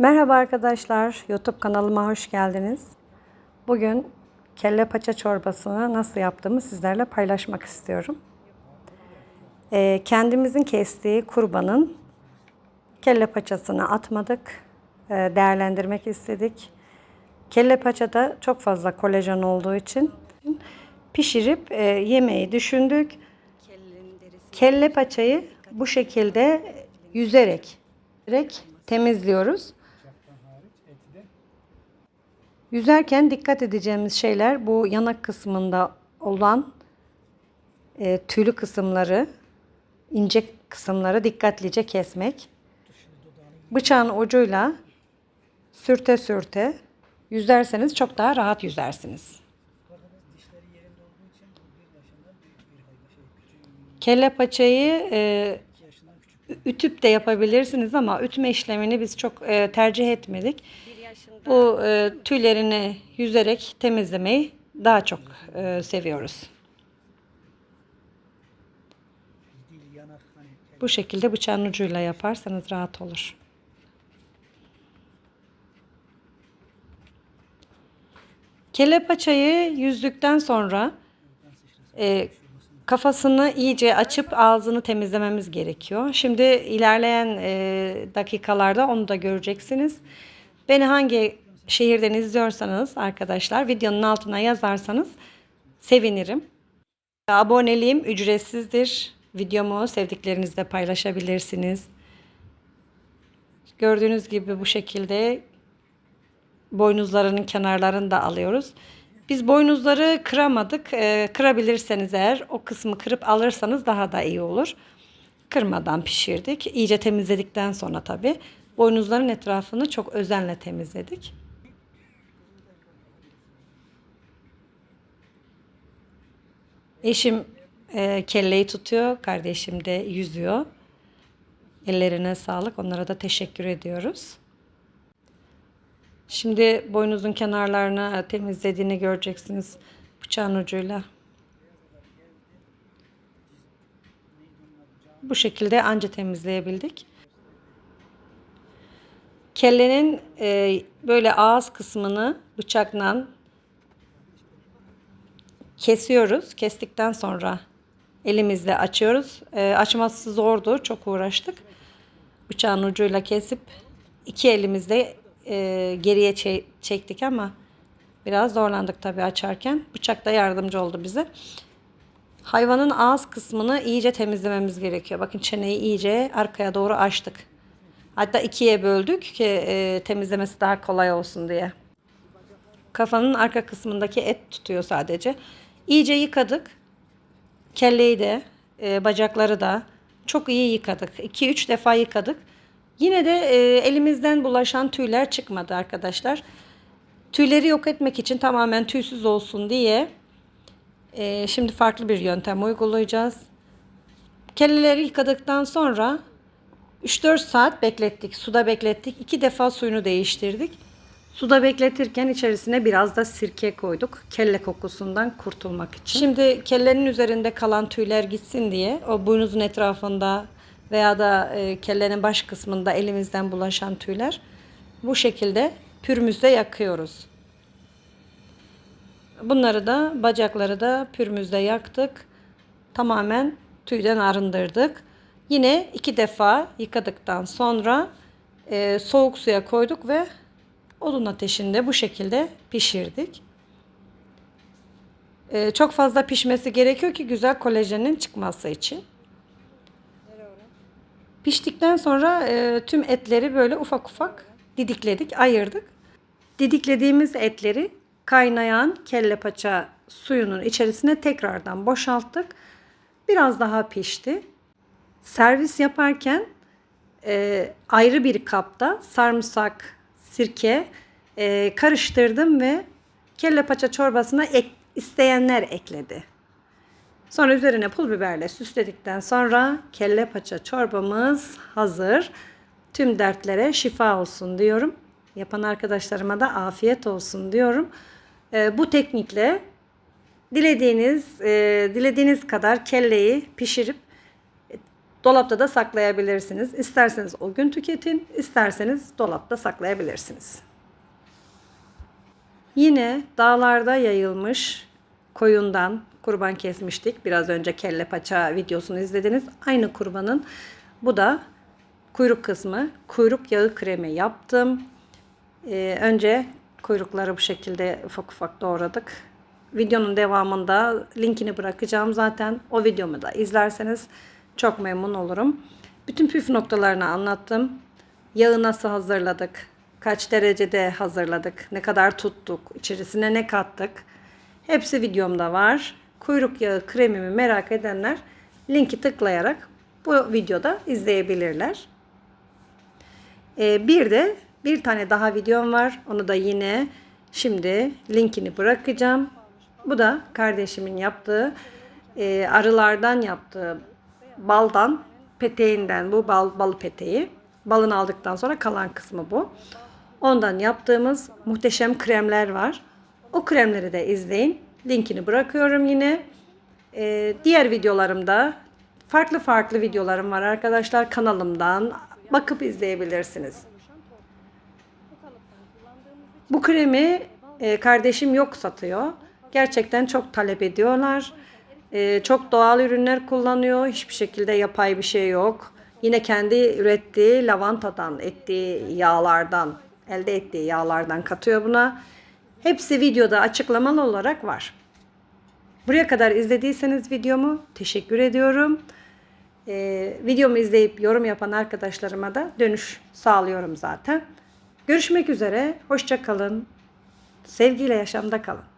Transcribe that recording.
Merhaba arkadaşlar, YouTube kanalıma hoş geldiniz. Bugün kelle paça çorbasını nasıl yaptığımı sizlerle paylaşmak istiyorum. Ee, kendimizin kestiği kurbanın kelle paçasını atmadık, ee, değerlendirmek istedik. Kelle paçada çok fazla kolajen olduğu için pişirip e, yemeği düşündük. Kelle paçayı bu şekilde yüzerek temizliyoruz. Yüzerken dikkat edeceğimiz şeyler bu yanak kısmında olan e, tüylü kısımları, ince kısımları dikkatlice kesmek. Bıçağın ucuyla sürte sürte yüzerseniz çok daha rahat yüzersiniz. Kelle paçayı e, ütüp de yapabilirsiniz ama ütme işlemini biz çok e, tercih etmedik. Bu e, tüylerini yüzerek temizlemeyi daha çok e, seviyoruz. Bu şekilde bıçağın ucuyla yaparsanız rahat olur. Kelle paçayı yüzdükten sonra e, kafasını iyice açıp ağzını temizlememiz gerekiyor. Şimdi ilerleyen e, dakikalarda onu da göreceksiniz. Beni hangi şehirden izliyorsanız arkadaşlar videonun altına yazarsanız sevinirim. Aboneliğim ücretsizdir. Videomu sevdiklerinizle paylaşabilirsiniz. Gördüğünüz gibi bu şekilde boynuzlarının kenarlarını da alıyoruz. Biz boynuzları kıramadık. Ee, kırabilirseniz eğer o kısmı kırıp alırsanız daha da iyi olur. Kırmadan pişirdik. İyice temizledikten sonra tabii boynuzların etrafını çok özenle temizledik. Eşim e, kelleyi tutuyor, kardeşim de yüzüyor. Ellerine sağlık. Onlara da teşekkür ediyoruz. Şimdi boynuzun kenarlarını temizlediğini göreceksiniz bıçağın ucuyla. Bu şekilde anca temizleyebildik. Kellenin e, böyle ağız kısmını bıçakla kesiyoruz. Kestikten sonra elimizle açıyoruz. E, açması zordu. Çok uğraştık. Bıçağın ucuyla kesip iki elimizle e, geriye çe- çektik ama biraz zorlandık tabii açarken. Bıçak da yardımcı oldu bize. Hayvanın ağız kısmını iyice temizlememiz gerekiyor. Bakın çeneyi iyice arkaya doğru açtık. Hatta ikiye böldük ki e, temizlemesi daha kolay olsun diye. Kafanın arka kısmındaki et tutuyor sadece. İyice yıkadık. Kelleyi de, e, bacakları da çok iyi yıkadık. 2-3 defa yıkadık. Yine de e, elimizden bulaşan tüyler çıkmadı arkadaşlar. Tüyleri yok etmek için tamamen tüysüz olsun diye e, şimdi farklı bir yöntem uygulayacağız. Kelleleri yıkadıktan sonra 3-4 saat beklettik. Suda beklettik. İki defa suyunu değiştirdik. Suda bekletirken içerisine biraz da sirke koyduk. Kelle kokusundan kurtulmak için. Şimdi kellenin üzerinde kalan tüyler gitsin diye o boynuzun etrafında veya da e, kellenin baş kısmında elimizden bulaşan tüyler bu şekilde pürmüzde yakıyoruz. Bunları da bacakları da pürmüzde yaktık. Tamamen tüyden arındırdık. Yine iki defa yıkadıktan sonra e, soğuk suya koyduk ve odun ateşinde bu şekilde pişirdik. E, çok fazla pişmesi gerekiyor ki güzel kolajenin çıkması için. Piştikten sonra e, tüm etleri böyle ufak ufak didikledik, ayırdık. Didiklediğimiz etleri kaynayan kelle paça suyunun içerisine tekrardan boşalttık. Biraz daha pişti. Servis yaparken e, ayrı bir kapta sarımsak, sirke e, karıştırdım ve kelle paça çorbasına ek, isteyenler ekledi. Sonra üzerine pul biberle süsledikten sonra kelle paça çorbamız hazır. Tüm dertlere şifa olsun diyorum. Yapan arkadaşlarıma da afiyet olsun diyorum. Ee, bu teknikle dilediğiniz e, dilediğiniz kadar kelleyi pişirip Dolapta da saklayabilirsiniz. İsterseniz o gün tüketin, isterseniz dolapta saklayabilirsiniz. Yine dağlarda yayılmış koyundan kurban kesmiştik. Biraz önce kelle paça videosunu izlediniz. Aynı kurbanın bu da kuyruk kısmı. Kuyruk yağı kremi yaptım. Ee, önce kuyrukları bu şekilde ufak ufak doğradık. Videonun devamında linkini bırakacağım zaten. O videomu da izlerseniz çok memnun olurum. Bütün püf noktalarını anlattım. Yağı nasıl hazırladık? Kaç derecede hazırladık? Ne kadar tuttuk? içerisine ne kattık? Hepsi videomda var. Kuyruk yağı kremimi merak edenler linki tıklayarak bu videoda izleyebilirler. Ee, bir de bir tane daha videom var. Onu da yine şimdi linkini bırakacağım. Bu da kardeşimin yaptığı e, arılardan yaptığı baldan peteğinden bu bal balı peteği. Balını aldıktan sonra kalan kısmı bu. Ondan yaptığımız muhteşem kremler var. O kremleri de izleyin. Linkini bırakıyorum yine. Ee, diğer videolarımda farklı farklı videolarım var arkadaşlar kanalımdan bakıp izleyebilirsiniz. Bu kremi e, kardeşim yok satıyor. Gerçekten çok talep ediyorlar. E, çok doğal ürünler kullanıyor. Hiçbir şekilde yapay bir şey yok. Yine kendi ürettiği lavantadan, ettiği yağlardan, elde ettiği yağlardan katıyor buna. Hepsi videoda açıklamalı olarak var. Buraya kadar izlediyseniz videomu teşekkür ediyorum. Ee, videomu izleyip yorum yapan arkadaşlarıma da dönüş sağlıyorum zaten. Görüşmek üzere. Hoşça kalın. Sevgiyle yaşamda kalın.